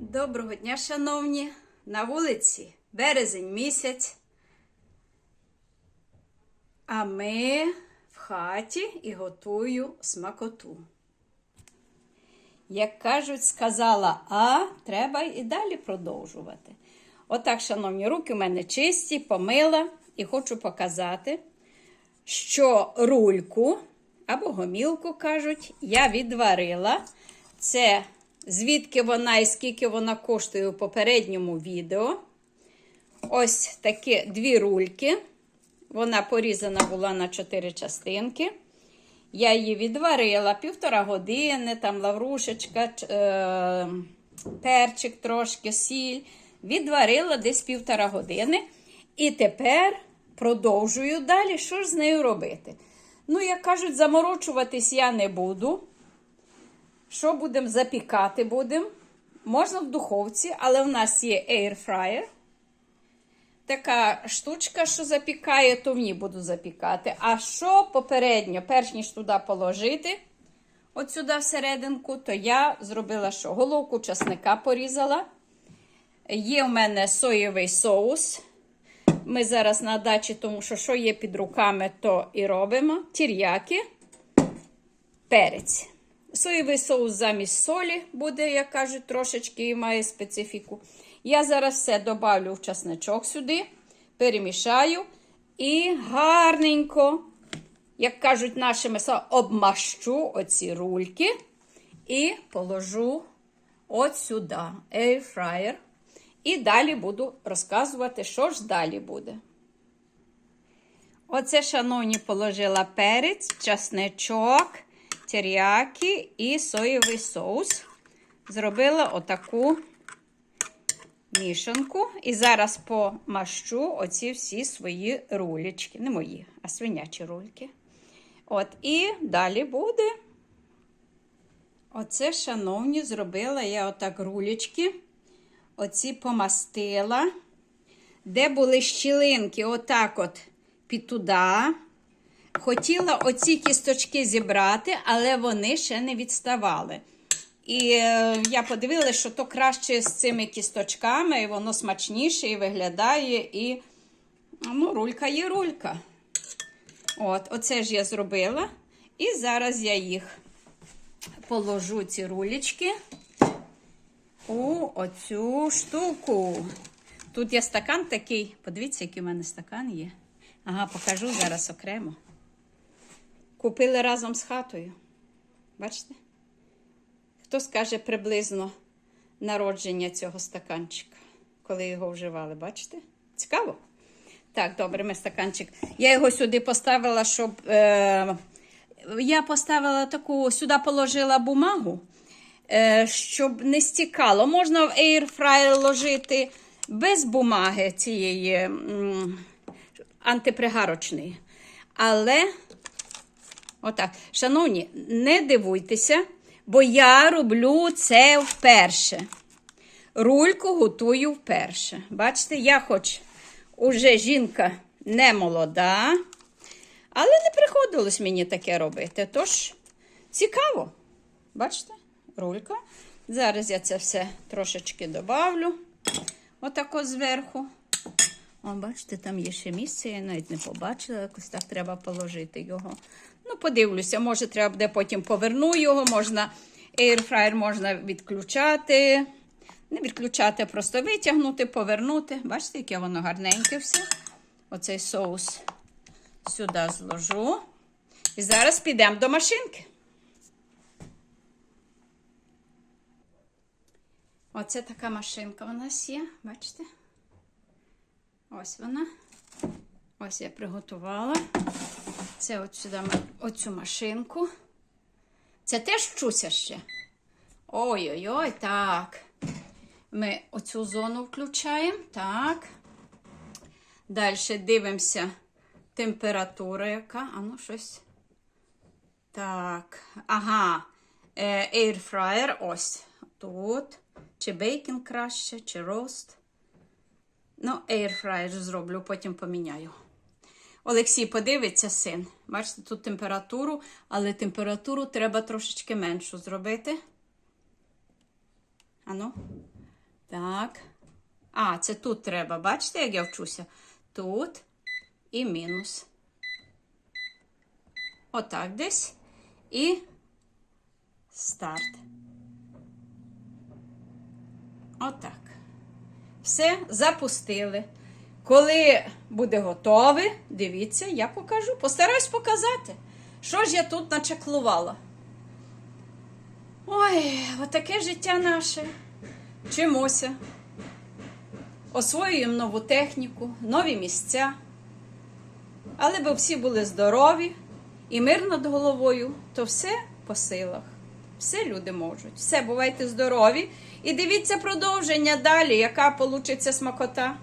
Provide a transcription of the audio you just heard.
Доброго дня, шановні! На вулиці березень місяць. А ми в хаті і готую смакоту. Як кажуть, сказала А, треба і далі продовжувати. Отак, шановні, руки в мене чисті, помила і хочу показати, що рульку або гомілку кажуть, я відварила. Це звідки вона і скільки вона коштує у попередньому відео. Ось такі дві рульки. Вона порізана була на чотири частинки. Я її відварила півтора години, там лаврушечка, е, перчик трошки, сіль. Відварила десь півтора години. І тепер продовжую далі. Що ж з нею робити? Ну, як кажуть, заморочуватись я не буду. Що будемо запікати будемо? Можна в духовці, але в нас є air fryer. Така штучка, що запікає, то в ній буду запікати. А що попередньо, перш ніж туди положити, от сюди всерединку, то я зробила що? Головку часника порізала. Є в мене соєвий соус. Ми зараз на дачі, тому що що є під руками, то і робимо. Тір'яки, перець. Соєвий соус замість солі буде, як кажуть, трошечки і має специфіку. Я зараз все добавлю в часничок сюди, перемішаю і гарненько, як кажуть наші меса, обмащу оці рульки і положу от сюди, airfryer. І далі буду розказувати, що ж далі буде. Оце, шановні, положила перець, часничок, теріяки і соєвий соус. Зробила отаку мішанку. І зараз помащу оці всі свої рулечки. Не мої, а свинячі рульки. От, і далі буде. Оце, шановні, зробила я отак рулечки. Оці помастила. Де були щілинки, отак от під туди. Хотіла оці кісточки зібрати, але вони ще не відставали. І е, я подивилася, що то краще з цими кісточками, і воно смачніше і виглядає. І ну, рулька є рулька. От, Оце ж я зробила. І зараз я їх положу, ці рулечки, у оцю штуку. Тут є стакан такий. Подивіться, який у мене стакан є. Ага, покажу зараз окремо. Купили разом з хатою. Бачите? Хто скаже приблизно народження цього стаканчика, коли його вживали, бачите? Цікаво? Так, добре, ми стаканчик. Я його сюди поставила, щоб. Е, я поставила таку, сюди положила бумагу, е, щоб не стікало. Можна в airfryer ложити без бумаги цієї антипригарочної. Але, отак, шановні, не дивуйтеся. Бо я роблю це вперше. Рульку готую вперше. Бачите, я хоч уже жінка не молода, але не приходилось мені таке робити. Тож, цікаво. Бачите, рулька. Зараз я це все трошечки добавлю. Отако зверху. О, бачите, там є ще місце, я навіть не побачила, якось так треба положити його. Ну, подивлюся, може, треба буде потім поверну його, можна airfryer можна відключати. Не відключати, а просто витягнути, повернути. Бачите, яке воно гарненьке все. Оцей соус сюди зложу. І зараз підемо до машинки. Оце така машинка у нас є, бачите? Ось вона. Ось я приготувала. Це от сюди оцю машинку. Це теж вчуся ще. Ой-ой-ой, так. Ми оцю зону включаємо. Так. Далі дивимося температура яка. А ну щось. Так. Ага. Air fryer ось тут. Чи бейкінг краще, чи рост. Ну, fryer зроблю, потім поміняю. Олексій подивиться син. Бачите, тут температуру, але температуру треба трошечки меншу зробити. Ану. Так. А, це тут треба. Бачите, як я вчуся? Тут і мінус. Отак десь. І старт. Отак. Все, запустили. Коли буде готове, дивіться, я покажу. Постараюсь показати, що ж я тут начаклувала. Ой, отаке життя наше. Вчимося. Освоюємо нову техніку, нові місця. Але би всі були здорові і мир над головою, то все по силах. Все люди можуть. Все, бувайте здорові. І дивіться продовження далі, яка получиться смакота.